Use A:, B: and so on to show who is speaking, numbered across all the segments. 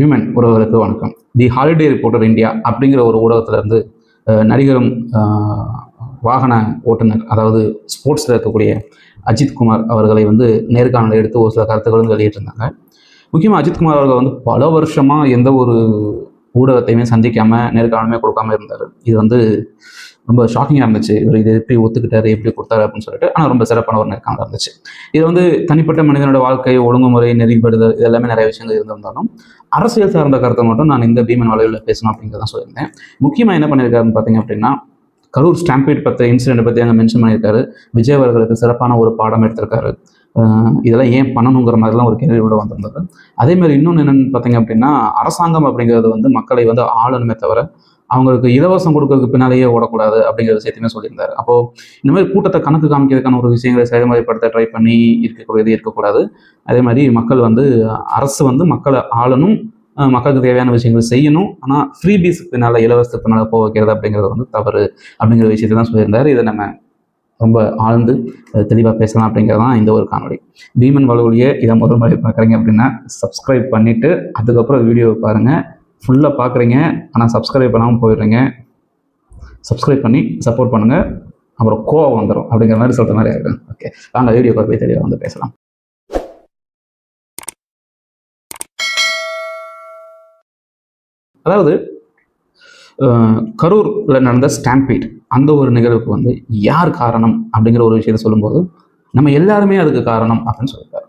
A: Women உறவுகளுக்கு வணக்கம். தி holiday reporter India அப்படிங்கிற ஒரு ஊடகத்துல இருந்து நடிகரும் வாகன ஓட்டுநர் அதாவது ஸ்போர்ட்ஸில் இருக்கக்கூடிய அஜித் குமார் அவர்களை வந்து நேர்காணலை எடுத்து ஒரு சில கருத்துக்கள் வந்து வெளியிட்டிருந்தாங்க. முக்கியமாக அஜித் குமார் அவர்கள் வந்து பல வருஷமாக எந்த ஒரு ஊடகத்தையுமே சந்திக்காம நேர்காணலுமே கொடுக்காம இருந்தார். இது வந்து ரொம்ப ஷாக்கிங்காக இருந்துச்சு. இவர் இது எப்படி ஒத்துக்கிட்டாரு எப்படி கொடுத்தாரு அப்படின்னு சொல்லிட்டு. ஆனால் ரொம்ப சிறப்பான ஒரு நேர்காணல் இருந்துச்சு. இது வந்து தனிப்பட்ட மனிதனோட வாழ்க்கை ஒழுங்குமுறை நெறிப்படுதல் இது எல்லாமே நிறைய விஷயங்கள் இருந்திருந்தாலும் அரசியல் சார்ந்த கருத்தை மட்டும் நான் இந்த பீமன் வளைவில் பேசணும் அப்படிங்கிறத சொல்லியிருந்தேன். முக்கியமாக என்ன பண்ணியிருக்காருன்னு பார்த்தீங்க அப்படின்னா கரூர் ஸ்டாம்பீட் பற்றி இன்சிடென்ட் பற்றி அங்கே மென்ஷன் பண்ணியிருக்காரு. விஜய் அவர்களுக்கு சிறப்பான ஒரு பாடம் எடுத்திருக்காரு. இதெல்லாம் ஏன் பண்ணணுங்கிற மாதிரிலாம் ஒரு கேள்வி கூட வந்திருந்தது. அதே மாதிரி இன்னொன்று என்னென்னு பார்த்தீங்க அப்படின்னா அரசாங்கம் அப்படிங்கிறது வந்து மக்களை வந்து ஆளணுமே தவிர அவங்களுக்கு இலவசம் கொடுக்கறதுக்கு பின்னாலேயே ஓடக்கூடாது அப்படிங்கிற விஷயத்தையுமே சொல்லியிருந்தாரு. அப்போ இந்த மாதிரி கூட்டத்தை கணக்கு காமிக்கிறதுக்கான ஒரு விஷயங்களை செயல்முறைப்படுத்த ட்ரை பண்ணி இருக்கக்கூடியது இருக்கக்கூடாது. அதே மாதிரி மக்கள் வந்து அரசு வந்து மக்களை ஆளணும் மக்களுக்கு தேவையான விஷயங்கள் செய்யணும். ஆனால் ஃப்ரீ பீஸுக்கு பின்னால் இலவசத்துக்கு பின்னால் போக வைக்கிறது அப்படிங்கிறது வந்து தவறு அப்படிங்கிற விஷயத்தை தான் சொல்லியிருந்தாரு. இதை நம்ம ரொம்ப ஆழ்ந்து தெளிவாக பேசலாம் அப்படிங்கிறது தான் இந்த ஒரு காணொலி பீமன் வலுவலியை இதை முதல் மாதிரி பார்க்குறீங்க அப்படின்னா சப்ஸ்கிரைப் பண்ணிவிட்டு அதுக்கப்புறம் வீடியோவை பாருங்கள் ஃபுல்லாக பார்க்குறீங்க ஆனால் சப்ஸ்கிரைப் பண்ணாமல் போயிடுறீங்க. சப்ஸ்கிரைப் பண்ணி சப்போர்ட் பண்ணுங்கள் அப்புறம் கோவம் வந்துடும் அப்படிங்கிற மாதிரி சொல்கிற மாதிரி ஆகிடும் ஓகே வாங்க வீடியோ போய் தெளிவாக வந்து பேசலாம். அதாவது கரூரில் நடந்த ஸ்டாம்பீட் அந்த ஒரு நிகழ்வுக்கு வந்து யார் காரணம் அப்படிங்கிற ஒரு விஷயத்தை சொல்லும்போது நம்ம எல்லாருமே அதுக்கு காரணம் அப்படின்னு சொல்லியிருக்காரு.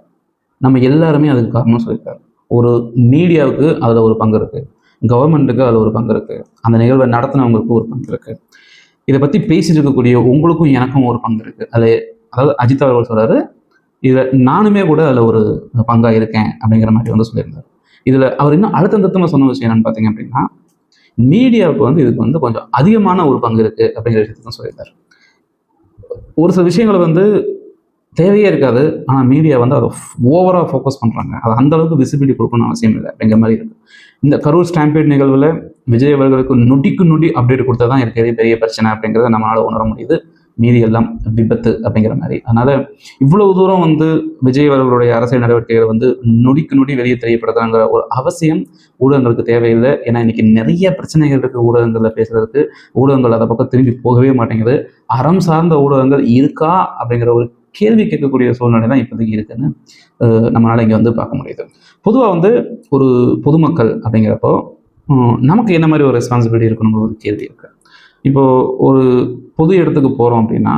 A: நம்ம எல்லாருமே அதுக்கு காரணம் சொல்லியிருக்காரு. ஒரு மீடியாவுக்கு அதில் ஒரு பங்கு இருக்குது கவர்மெண்ட்டுக்கு அதில் ஒரு பங்கு இருக்குது அந்த நிகழ்வை நடத்தினவங்களுக்கு ஒரு பங்கு இருக்குது இதை பற்றி பேசிட்டு இருக்கக்கூடிய உங்களுக்கும் எனக்கும் ஒரு பங்கு இருக்குது அது அதாவது அஜித் அவர்கள் சொல்கிறாரு இதில் நானுமே கூட அதில் ஒரு பங்காக இருக்கேன் அப்படிங்கிற மாதிரி வந்து சொல்லியிருந்தார். இதில் அவர் இன்னும் அழுத்தந்தத்தமாக சொன்ன விஷயம் என்னன்னு பார்த்தீங்க அப்படின்னா மீடியாவுக்கு வந்து இதுக்கு வந்து கொஞ்சம் அதிகமான ஒரு பங்கு இருக்குது அப்படிங்கிற விஷயத்த சொல்லியிருந்தார் ஒரு சில விஷயங்களை வந்து தேவையே இருக்காது. ஆனால் மீடியா வந்து அதை ஓவராக ஃபோக்கஸ் பண்ணுறாங்க அது அந்த அளவுக்கு விசிபிலிட்டி கொடுக்கணும்னு அவசியம் இல்லை. அப்படிங்கிற மாதிரி இருக்கு. இந்த கரூர் ஸ்டாம்பேட் நிகழ்வில் விஜய் அவர்களுக்கு நொடிக்கு நொடி அப்டேட் கொடுத்தா தான் இருக்கிறதே பெரிய பிரச்சனை அப்படிங்கிறத நம்மளால உணர முடியுது. மீதி எல்லாம் விபத்து அப்படிங்கிற மாதிரி. அதனால இவ்வளவு தூரம் வந்து விஜய் அவர்களுடைய அரசியல் நடவடிக்கைகளை வந்து நொடிக்கு நொடி வெளியே தெரியப்படுத்துறாங்கிற ஒரு அவசியம் ஊடகங்களுக்கு தேவையில்லை. ஏன்னா இன்னைக்கு நிறைய பிரச்சனைகள் இருக்கு ஊடகங்களில் பேசுறதுக்கு. ஊடகங்கள் அதை பக்கம் திரும்பி போகவே மாட்டேங்குது. அறம் சார்ந்த ஊடகங்கள் இருக்கா அப்படிங்கிற ஒரு கேள்வி கேட்கக்கூடிய சூழ்நிலை தான் இப்போதைக்கு இருக்குன்னு நம்மளால இங்கே வந்து பார்க்க முடியுது. பொதுவாக வந்து ஒரு பொதுமக்கள் அப்படிங்கிறப்போ நமக்கு என்ன மாதிரி ஒரு ரெஸ்பான்சிபிலிட்டி இருக்கணுங்கிற ஒரு கேள்வி இருக்குது இப்போ ஒரு பொது இடத்துக்கு போகிறோம் அப்படின்னா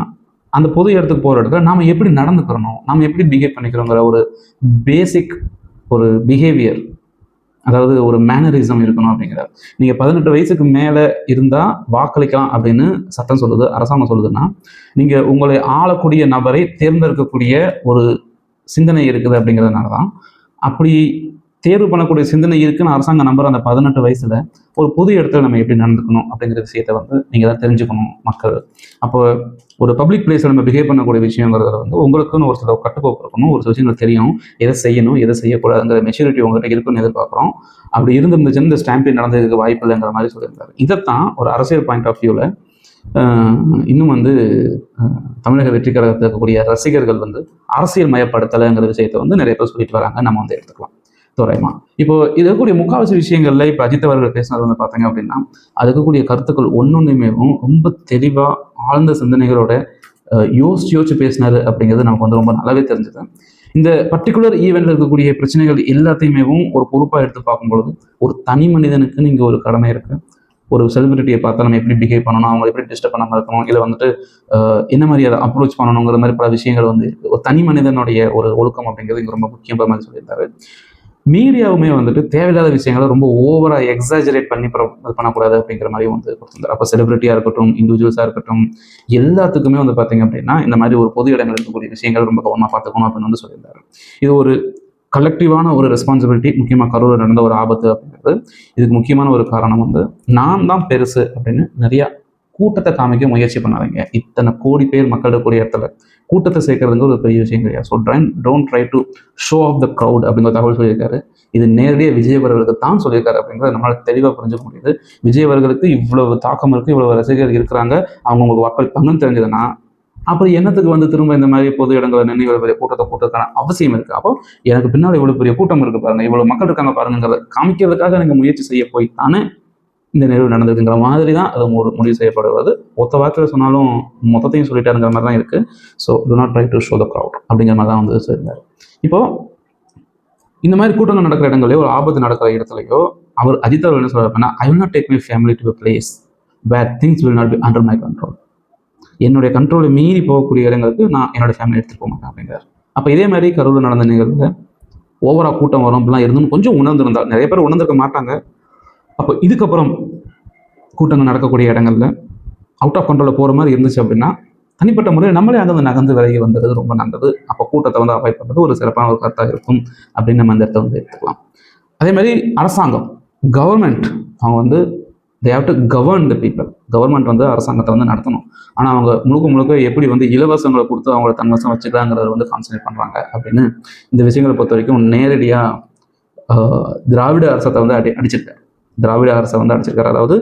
A: அந்த பொது இடத்துக்கு போகிற இடத்துல நாம் எப்படி நடந்துக்கிறணும்? நாம் எப்படி பிஹேவ் பண்ணிக்கிறோங்கிற ஒரு பேசிக் ஒரு பிஹேவியர் அதாவது ஒரு மேனரிசம் இருக்கணும் அப்படிங்கிறார் நீங்கள் பதினெட்டு வயசுக்கு மேலே இருந்தால் வாக்களிக்கலாம் அப்படின்னு சட்டம் சொல்லுது அரசாங்கம் சொல்லுதுன்னா நீங்கள் உங்களை ஆளக்கூடிய நபரை தேர்ந்தெடுக்கக்கூடிய ஒரு சிந்தனை இருக்குது அப்படிங்கிறதுனால தான் அப்படி தேர்வு பண்ணக்கூடிய சிந்தனை இருக்குன்னு அரசாங்கம் நம்புற அந்த பதினெட்டு வயசுல ஒரு பொது இடத்துல நம்ம எப்படி நடந்துக்கணும் அப்படிங்கிற விஷயத்த வந்து நீங்க தான் தெரிஞ்சுக்கணும் மக்கள். அப்போ ஒரு பப்ளிக் பிளேஸ்ல நம்ம பிஹேவ் பண்ணக்கூடிய விஷயங்கிறதுல வந்து உங்களுக்குன்னு ஒரு சில கட்டுக்கோப்பு இருக்கணும் ஒரு சில விஷயங்கள் தெரியும். எதை செய்யணும் எதை செய்யக்கூடாதுங்கிற மெச்சூரிட்டி உங்ககிட்ட இருக்குன்னு எதிர்பார்க்குறோம். அப்படி இருந்திருந்துச்சுன்னு இந்த ஸ்டாம்பிங் நடந்ததுக்கு வாய்ப்பு இல்லைங்கிற மாதிரி சொல்லியிருந்தாரு. இதைத்தான் ஒரு அரசியல் பாயிண்ட் ஆஃப் வியூவில் இன்னும் வந்து தமிழக வெற்றி கழகத்தில் இருக்கக்கூடிய ரசிகர்கள் வந்து அரசியல் மயப்படுத்தலைங்கிற விஷயத்தை வந்து நிறைய பேர் சொல்லிட்டு வராங்க. நம்ம வந்து எடுத்துக்கலாம். தோராயமா இப்போ இருக்கக்கூடிய முக்காவாசி விஷயங்கள்ல இப்போ அஜித் அவர்கள் பேசினது வந்து பார்த்தீங்க அப்படின்னா அது இருக்கக்கூடிய கருத்துக்கள் ஒன்னொன்றுமேவும் ரொம்ப தெளிவா ஆழ்ந்த சிந்தனைகளோட யோசிச்சு யோசிச்சு பேசினாரு அப்படிங்கிறது நமக்கு வந்து ரொம்ப நல்லாவே தெரிஞ்சது. இந்த பர்டிகுலர் ஈவெண்ட்ல இருக்கக்கூடிய பிரச்சனைகள் எல்லாத்தையுமேவும் ஒரு பொறுப்பா எடுத்து பார்க்கும்பொழுது ஒரு தனி மனிதனுக்கு நீங்க ஒரு கடமை இருக்கு. ஒரு செலிபிரிட்டியை பார்த்தா நம்ம எப்படி பிஹேவ் பண்ணணும் அவங்க எப்படி டிஸ்டர்ப் பண்ணாமல் இருக்கணும் இல்லை வந்துட்டு என்ன மாதிரி அதை அப்ரோச் பண்ணணுங்கிற மாதிரி பல விஷயங்கள் வந்து ஒரு தனி மனிதனுடைய ஒரு ஒழுக்கம் அப்படிங்கிறது இங்கே ரொம்ப முக்கியமான மாதிரி சொல்லியிருந்தாரு. மீடியாவுமே வந்துட்டு தேவையில்லாத விஷயங்களை ரொம்ப ஓவராக எக்ஸாஜரேட் பண்ணி இது பண்ணக்கூடாது அப்படிங்கிற மாதிரி வந்து கொடுத்துருந்தாரு. அப்போ செலிபிரிட்டியாக இருக்கட்டும் இண்டிவிஜுவல்ஸாக இருக்கட்டும் எல்லாத்துக்குமே வந்து பார்த்தீங்க அப்படின்னா இந்த மாதிரி ஒரு பொது இடங்கள் இருக்கக்கூடிய விஷயங்கள் ரொம்ப கவனமாக பார்த்துக்கணும் அப்படின்னு வந்து சொல்லியிருந்தாரு. இது ஒரு கலெக்டிவான ஒரு ரெஸ்பான்சிபிலிட்டி முக்கியமாக கரூரில் நடந்த ஒரு ஆபத்து அப்படிங்கிறது. இதுக்கு முக்கியமான ஒரு காரணம் வந்து நான் தான் பெருசு அப்படின்னு நிறையா கூட்டத்தை காமிக்க முயற்சி பண்ணாதீங்க. இத்தனை கோடி பேர் மக்கள் கூடிய இடத்துல கூட்டத்தை சேர்க்கறதுங்க ஒரு பெரிய விஷயம் கிடையாது. So train don't try to show off the crowd அப்படிங்கிற தகவல் சொல்லியிருக்காரு. இது நேரடியாக விஜயவர்களுக்கு தான் சொல்லியிருக்காரு அப்படிங்கிறத நம்மளால தெளிவாக புரிஞ்சுக்க முடியுது. விஜயவர்களுக்கு இவ்வளவு தாக்கம் இருக்கு இவ்வளவு ரசிகர்கள் இருக்கிறாங்க. அவங்க உங்களுக்கு வாக்களிப்பாங்கன்னு தெரிஞ்சதுன்னா அப்புறம் என்னத்துக்கு வந்து திரும்ப இந்த மாதிரி பொது இடங்களை நின்று பெரிய கூட்டத்தை கூட்டத்துக்கான அவசியம் இருக்கு? அப்போ எனக்கு பின்னால் இவ்வளவு பெரிய கூட்டம் இருக்கு பாருங்க. இவ்வளவு மக்கள் இருக்காங்க பாருங்கிறத காமிக்கிறதுக்காக நீங்க முயற்சி செய்ய போய் தானே இந்த நிகழ்வு நடந்திருக்குங்கிற மாதிரி தான் அது ஒரு முடிவு செய்யப்படுவது ஒத்த வார்த்தையில் சொன்னாலும் மொத்தத்தையும் சொல்லிட்டாருங்கிற மாதிரி தான் இருக்குது so do not try to show the crowd அப்படிங்கிற மாதிரி தான் வந்து சொல்லியிருந்தார். இப்போது இந்த மாதிரி கூட்டங்கள் நடக்கிற இடங்களையோ ஒரு ஆபத்து நடக்கிற இடத்துலையோ அவர் அஜித் அவர் என்ன சொல்றாரு I will not take my family to place where things will not be under my control என்னுடைய கண்ட்ரோலை மீறி போகக்கூடிய இடங்களுக்கு நான் என்னோட ஃபேமிலி எடுத்துகிட்டு போக மாட்டேன் அப்படிங்கிறார். அப்போ இதே மாதிரி கரூரில் நடந்த நிகழ்வில் ஓவரா கூட்டம் வரும் அப்படிலாம் இருந்துன்னு கொஞ்சம் உணர்ந்திருந்தார். நிறைய பேர் உணர்ந்திருக்க மாட்டாங்க. அப்போ இதுக்கப்புறம் கூட்டங்கள் நடக்கக்கூடிய இடங்கள்ல அவுட் ஆஃப் கண்ட்ரோலில் போகிற மாதிரி இருந்துச்சு அப்படின்னா தனிப்பட்ட முறையில் நம்மளே அங்கே நகர்ந்து விலகி வந்தது ரொம்ப நல்லது. அப்போ கூட்டத்தை வந்து அவாய்ட் பண்ணுறது ஒரு சிறப்பான ஒரு கருத்தாக இருக்கும் அப்படின்னு நம்ம அந்த இடத்த வந்து எடுத்துக்கலாம். அதே மாதிரி அரசாங்கம் கவர்மெண்ட் அவங்க வந்து they have to govern the people government வந்து அரசாங்கத்தை வந்து நடத்தணும். ஆனால் அவங்க முழுக்க முழுக்க எப்படி வந்து இலவசங்களை கொடுத்து அவங்கள தன்வசம் வச்சுக்கலாங்கிறத வந்து கான்சன்ட்ரேட் பண்ணுறாங்க அப்படின்னு இந்த விஷயங்களை பொறுத்த வரைக்கும் நேரடியாக திராவிட அரசத்தை வந்து அடி அடிச்சிருக்காரு. திராவிட அரசை வந்து அடிச்சிருக்காரு அதாவது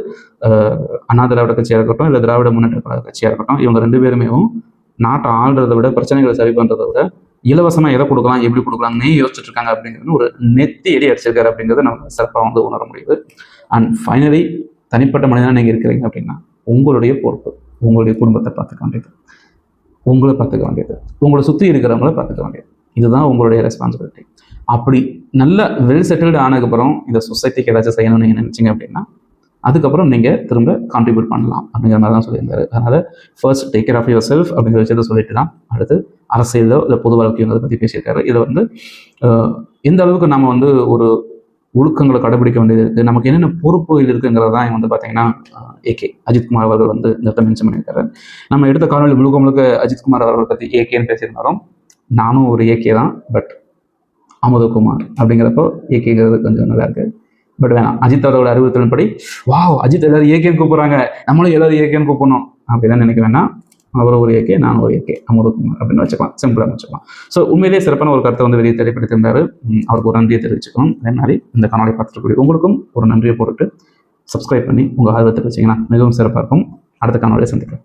A: அண்ணா திராவிட கட்சியாக இருக்கட்டும் இல்லை திராவிட முன்னேற்ற கழக கட்சியாக இருக்கட்டும் இவங்க ரெண்டு பேருமே நாட்டை ஆள்றதை விட பிரச்சனைகளை சரி பண்ணுறதை விட இலவசமாக எதை கொடுக்கலாம் எப்படி கொடுக்கலாம்னே யோசிச்சுட்டு இருக்காங்க அப்படிங்கிறது ஒரு நெத்தி எடி அடிச்சிருக்காரு அப்படிங்கிறத நம்ம சிறப்பாக வந்து உணர முடியுது. அண்ட் ஃபைனலி தனிப்பட்ட மனிதனாக நீங்கள் இருக்கிறீங்க அப்படின்னா உங்களுடைய பொறுப்பு உங்களுடைய குடும்பத்தை பார்த்துக்க வேண்டியது. உங்களை பார்த்துக்க வேண்டியது. உங்களை சுற்றி இருக்கிறவங்கள பார்த்துக்க வேண்டியது. இதுதான் உங்களுடைய ரெஸ்பான்சிபிலிட்டி அப்படி நல்ல வெல் செட்டில்டு ஆனதுக்கப்புறம் இந்த சொசைட்டிக்கு ஏதாச்சும் செய்யணும்னு நீங்கள் நினச்சிங்க அப்படின்னா அதுக்கப்புறம் நீங்கள் திரும்ப கான்ட்ரிபியூட் பண்ணலாம் அப்படிங்கிற மாதிரி தான் சொல்லியிருந்தாரு. அதனால் first take care of yourself அப்படிங்கிற விஷயத்த சொல்லிட்டு தான் அடுத்து அரசியலோ இல்லை பொது வாழ்க்கைங்கிறத பற்றி பேசியிருக்காரு. இதில் வந்து எந்த அளவுக்கு நம்ம வந்து ஒரு ஒழுக்கங்களை கடைபிடிக்க வேண்டியது இருக்குது நமக்கு என்னென்ன பொறுப்புகள் இருக்குங்கிறது தான் வந்து பார்த்தீங்கன்னா ஏகே அஜித்குமார் அவர்கள் வந்து இந்த இடத்த மென்ஷன் பண்ணியிருக்காரு. நம்ம எடுத்த காணொலி முழுக்க முழுக்க அஜித்குமார் அவர்கள் பற்றி ஏகேன்னு பேசியிருந்தாலும் நானும் ஒரு ஏகே தான் பட் அமுதகுமார் அப்படிங்கிறப்போ ஏகேங்கிறது கொஞ்சம் நல்லா இருக்கு. பட் வேணாம் அஜித் அவர்களோட அறிவுறுத்தலின்படி வாவ் அஜித் எல்லாரும் ஏகேன்னு கூப்பிட்றாங்க நம்மளும் எல்லாரும் ஏகேன்னு கூப்பிடணும். அப்படிதான் நினைக்க வேணாம். அவர் ஒரு ஏகே நான் ஒரு ஏகே அமுதகுமார் அப்படின்னு வச்சுக்கலாம் சிம்பிளாக வச்சுக்கலாம். ஸோ உண்மையிலேயே சிறப்பான ஒரு கருத்தை வந்து வெளியே தெளிப்படுத்தியிருந்தாரு அவருக்கு ஒரு நன்றியை தெரிவிச்சுக்கணும் அதே மாதிரி இந்த காணொலி பார்த்துருக்கக்கூடிய உங்களுக்கும் ஒரு நன்றியை போட்டுட்டு சப்ஸ்கிரைப் பண்ணி உங்கள் ஆர்வத்தை வச்சிங்கன்னா மிகவும் சிறப்பாக இருக்கும். அடுத்த காணொலியை சந்திக்கிறேன்